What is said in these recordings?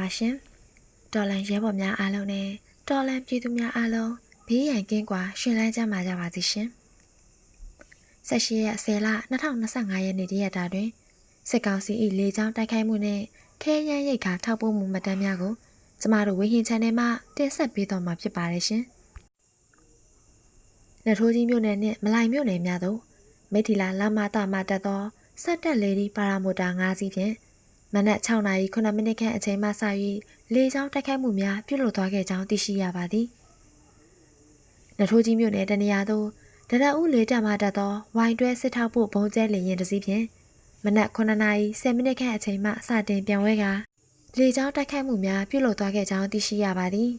ပါရှင်တော်လန်ရဲဘော်များအားလုံးနဲ့တော်လန်ပြည်သူများအားလုံးဘေးရန်ကင်းကွာရှင်လန်းကြမှာကြပါစေရှင်ဆက်ရှိရက်10လ2025ရက်နေ့တရက်တာတွင်စစ်ကောင်စီ၏လေကြောင်းတိုက်ခိုက်မှုနှင့်ခဲယမ်းရိတ်ခါထောက်ပို့မှုမှတ်တမ်းများကိုကျမတို့ဝေဟင် channel မှတင်ဆက်ပေးတော့မှာဖြစ်ပါတယ်ရှင်နထိုးကြီးမြို့နယ်နှင့်မလိုင်မြို့နယ်များသို့မိထီလာလမ်းမတာမှတက်သောစက်တက်လေဒီပါရာမိုတာ၅စီးဖြင့် မနက်6နာရီ9မိနစ်ခန့်အချိန်မှစ၍လေကြောင်းတိုက်ခိုက်မှုများပြုလုပ်သွားခဲ့ကြောင်းသိရှိရပါသည်နထိုးကြီးမြို့နယ်တနေရာသို့ဒရအူးလေတက်မှတက်သောဝိုင်တွဲစစ်ထောက်ဖို့ဘုံကျဲလေရင်တစ်စီးဖြင့်မနက်9နာရီ10မိနစ်ခန့်အချိန်မှစတင်ပြောင်းဝဲကာလေကြောင်းတိုက်ခိုက်မှုများပြုလုပ်သွားခဲ့ကြောင်းသိရှိရပါသည်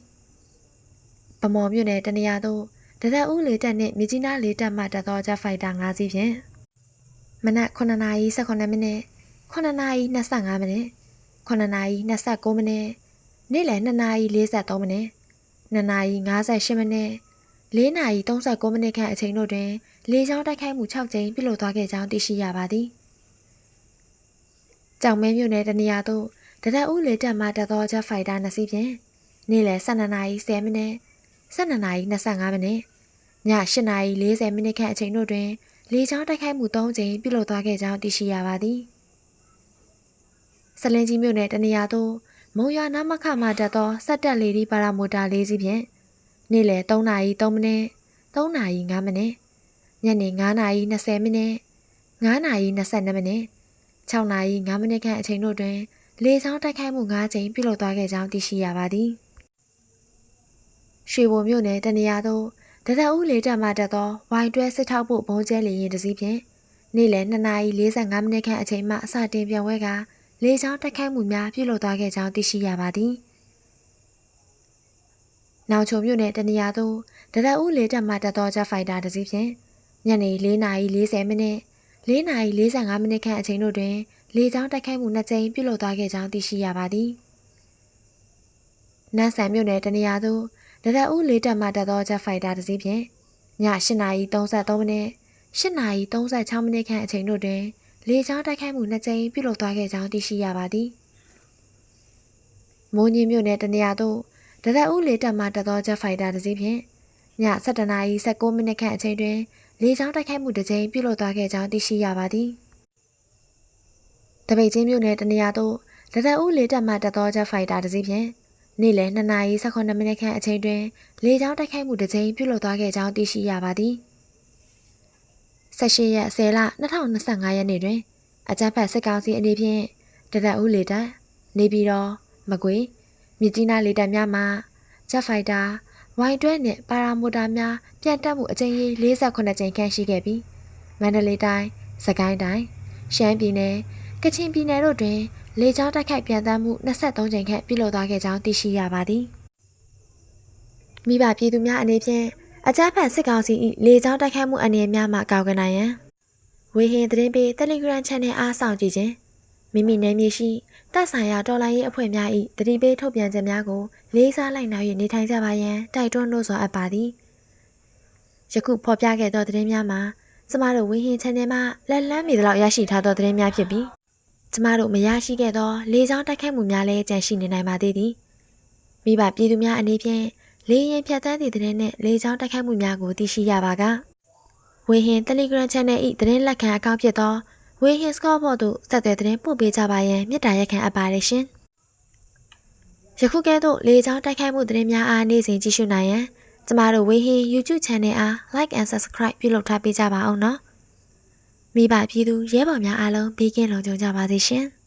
ဗမော်မြို့နယ်တနေရာသို့ဒရက်ဦးလေတက်နှင့်မြကြီးနားလေတက်မှတက်သောဂျက်ဖိုက်တာ၅စီးဖြင့်မနက်9နာရီ18မိနစ် 9နာရီ25မိနစ်9နာရီ29မိနစ်နေ့လယ်2နာရီ43မိနစ်2နာရီ58မိနစ်4နာရီ39မိနစ်ခန့်အချိန်တို့တွင်လေကြောင်းတိုက်ခိုက်မှု6ကြိမ်ပြုလုပ်သွားခဲ့ကြောင်းသိရှိရပါသည်။ကြောင်မဲမြို့နယ်တနေရာသို့ဒရက်ဦးလေတက်မှတက်သောဂျက်ဖိုက်တာ2စီးဖြင့်နေ့လယ်12နာရီ10မိနစ်12နာရီ25မိနစ်ည8နာရီ40မိနစ်ခန့်အချိန်တို့တွင်လေကြောင်းတိုက်ခိုက်မှု3ကြိမ်ပြုလုပ်သွားခဲ့ကြောင်းသိရှိရပါသည်။ ဆလင်းကြီးမြို့နယ်တနေရာသို့မုံရနာမခမှတက်သောစက်တက်လေဒီပါရာမိုတာ၄စီးဖြင့်နေ့လယ်3နာရီ3မိနစ်3နာရီ5မိနစ်ညနေ9နာရီ20မိနစ်9နာရီ22မိနစ်6နာရီ5မိနစ်ခန့်အချိန်တို့တွင်လေကြောင်းတိုက်ခိုက်မှု9ကြိမ်ပြုလုပ်သွားခဲ့ကြောင်းသိရှိရပါသည်။ရွှေဘိုမြို့နယ်တနေရာသို့ဒရက်ဦးလေတက်မှတက်သောဝိုင်တွဲစစ်ထောက်ဖို့ဘုံကျဲလေရင်တစ်စီးဖြင့်နေ့လယ်2နာရီ45မိနစ်ခန့်အချိန်မှအစတင်ပြောင်းဝဲက လေကြောင်းတိုက်ခိုက်မှုများပြုလုပ်သွားခဲ့ကြောင်းသိရှိရပါသည်။နောက်ချုံမြို့နယ်တနေရာသို့ဒရက်ဦးလေတက်မှတက်သောဂျက်ဖိုက်တာတစ်စီးဖြင့်ညနေ4နာရီ40မိနစ်4နာရီ45မိနစ်ခန့်အချိန်တို့တွင်လေကြောင်းတိုက်ခိုက်မှုနှစ်ကြိမ်ပြုလုပ်သွားခဲ့ကြောင်းသိရှိရပါသည်။နန်းဆန်မြို့နယ်တနေရာသို့ဒရက်ဦးလေးတက်မှတက်သောဂျက်ဖိုက်တာတစ်စီးဖြင့်ည8နာရီ33မိနစ်8နာရီ36မိနစ်ခန့်အချိန်တို့တွင် လေကြောင်းတိုက်ခိုက်မှုနှစ်ကြိမ်ပြုလုပ်သွားခဲ့ကြောင်းသိရှိရပါသည်။မိုးညင်းမြို့နယ်တနေရာသို့ဒရက်ဦးလေးတက်မှတက်သောဂျက်ဖိုက်တာတစ်စီးဖြင့်ည7နာရီ19မိနစ်ခန့်အချိန်တွင်လေကြောင်းတိုက်ခိုက်မှုတစ်ကြိမ်ပြုလုပ်သွားခဲ့ကြောင်းသိရှိရပါသည်။တပိတ်ချင်းမြို့နယ်တနေရာသို့ဒရက်ဦးလေးတက်မှတက်သောဂျက်ဖိုက်တာတစ်စီးဖြင့်နေ့လယ်2နာရီ18မိနစ်ခန့်အချိန်တွင်လေကြောင်းတိုက်ခိုက်မှုတစ်ကြိမ်ပြုလုပ်သွားခဲ့ကြောင်းသိရှိရပါသည်။ 18ရက်10လ2025ရက်နေ့တွင်အကြမ်းဖက်စစ်ကောင်စီအနေဖြင့်တရက်ဦးလေတပ်နေပြည်တော်မကွေမြကြီးနားလေတပ်များမှဂျက်ဖိုက်တာဝိုင်တွဲနှင့်ပါရာမိုတာများပြန်တက်မှုအကြိမ်ရေ48ကြိမ်ခန့်ရှိခဲ့ပြီးမန္တလေးတိုင်းစကိုင်းတိုင်းရှမ်းပြည်နယ်ကချင်ပြည်နယ်တို့တွင်လေကြောင်းတိုက်ခိုက်ပြန်တမ်းမှု23ကြိမ်ခန့်ပြုလုပ်သွားခဲ့ကြောင်းသိရှိရပါသည်မိဘပြည်သူများအနေဖြင့် အကြမ်းဖက်စစ်ကောင်စီ၏လေကြောင်းတိုက်ခိုက်မှုအနေအများမှကောက်ကနိုင်ရန်ဝေဟင်သတင်းပေး Telegram Channel အားစောင့်ကြည့်ခြင်းမိမိနယ်မြေရှိတပ်ဆိုင်ရာတော်လိုင်းရေးအဖွဲ့များ၏တတိပေးထုတ်ပြန်ချက်များကိုလေးစားလိုက်နာ၍နေထိုင်ကြပါရန်တိုက်တွန်းလို့ဆိုအပ်ပါသည်ယခုဖော်ပြခဲ့သောသတင်းများမှာကျမတို့ဝင်းဟင်း channel မှာလက်လန်းမီသလောက်ရရှိထားသောသတင်းများဖြစ်ပြီးကျမတို့မရရှိခဲ့သော လေကြောင်းတိုက်ခိုက်မှုများလည်းကြန့်ရှိနေနိုင်ပါသေးသည်မိဘပြည်သူများအနေဖြင့် လေရင်ဖြတ်သန်းသည့်သတင်းနှင့်လေကြောင်းတိုက်ခိုက်မှုများကိုသိရှိရပါကဝေဟင် Telegram Channel ၏သတင်းလက်ခံအကောင့်ဖြစ်သောဝေဟင် Scoreboard သို့ဆက်သွယ်သတင်းပို့ပေးကြပါရန်မြစ်တာရက်ခံအပ်ပါတယ်ရှင်ယခုကဲ့သို့လေကြောင်းတိုက်ခိုက်မှုသတင်းများအားနေ့စဉ်ကြည့်ရှုနိုင်ရန်ကျမတို့ဝေဟင် YouTube Channel အား Like and Subscribe ပြုလုပ်ထားပေးကြပါအောင်နော်မိဘပြည်သူရဲဘော်များအားလုံးဘေးကင်းလုံခြုံကြပါစေရှင်။